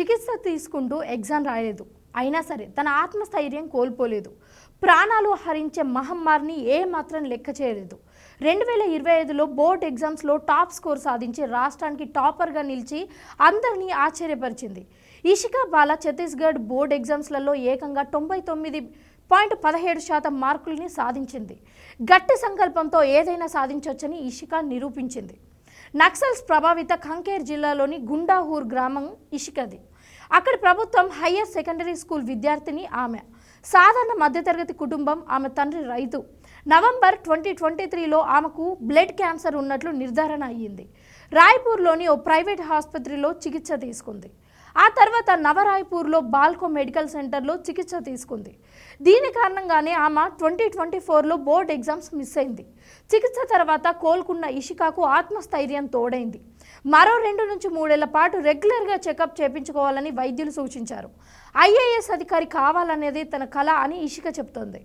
చికిత్స తీసుకుంటూ ఎగ్జామ్ రాయలేదు. అయినా సరే తన ఆత్మస్థైర్యం కోల్పోలేదు. ప్రాణాలు హరించే మహమ్మారిని ఏ మాత్రం లెక్క చేయలేదు. రెండు వేల ఇరవై ఐదులో బోర్డ్ ఎగ్జామ్స్లో టాప్ స్కోర్ సాధించి రాష్ట్రానికి టాపర్గా నిలిచి అందరినీ ఆశ్చర్యపరిచింది. ఇషికా బాల ఛత్తీస్గఢ్ బోర్డ్ ఎగ్జామ్స్లలో ఏకంగా తొంభై తొమ్మిది పాయింట్ పదిహేడు శాతం మార్కుల్ని సాధించింది. గట్టి సంకల్పంతో ఏదైనా సాధించవచ్చని ఇషికా నిరూపించింది. నక్సల్స్ ప్రభావిత కంకేర్ జిల్లాలోని గుండాహూర్ గ్రామం ఇషికది. అక్కడ ప్రభుత్వం హయ్యర్ సెకండరీ స్కూల్ విద్యార్థిని ఆమె. సాధారణ మధ్యతరగతి కుటుంబం ఆమె తండ్రి రైతు. నవంబర్ ట్వంటీ ట్వంటీ త్రీలో ఆమెకు బ్లడ్ క్యాన్సర్ ఉన్నట్లు నిర్ధారణ అయ్యింది. రాయ్పూర్లోని ఓ ప్రైవేట్ ఆసుపత్రిలో చికిత్స తీసుకుంది. ఆ తర్వాత నవరాయ్పూర్లో బాల్కో మెడికల్ సెంటర్లో చికిత్స తీసుకుంది. దీని కారణంగానే ఆమె ట్వంటీ ట్వంటీ ఫోర్లో బోర్డ్ ఎగ్జామ్స్ మిస్ అయింది. చికిత్స తర్వాత కోలుకున్న ఇషికాకు ఆత్మస్థైర్యం తోడైంది. మరో రెండు నుంచి మూడేళ్ళ పాటు రెగ్యులర్గా చెకప్ చేయించుకోవాలని వైద్యులు సూచించారు. ఐఏఎస్ అధికారి కావాలనేది తన కళ అని ఇషిక చెప్తోంది.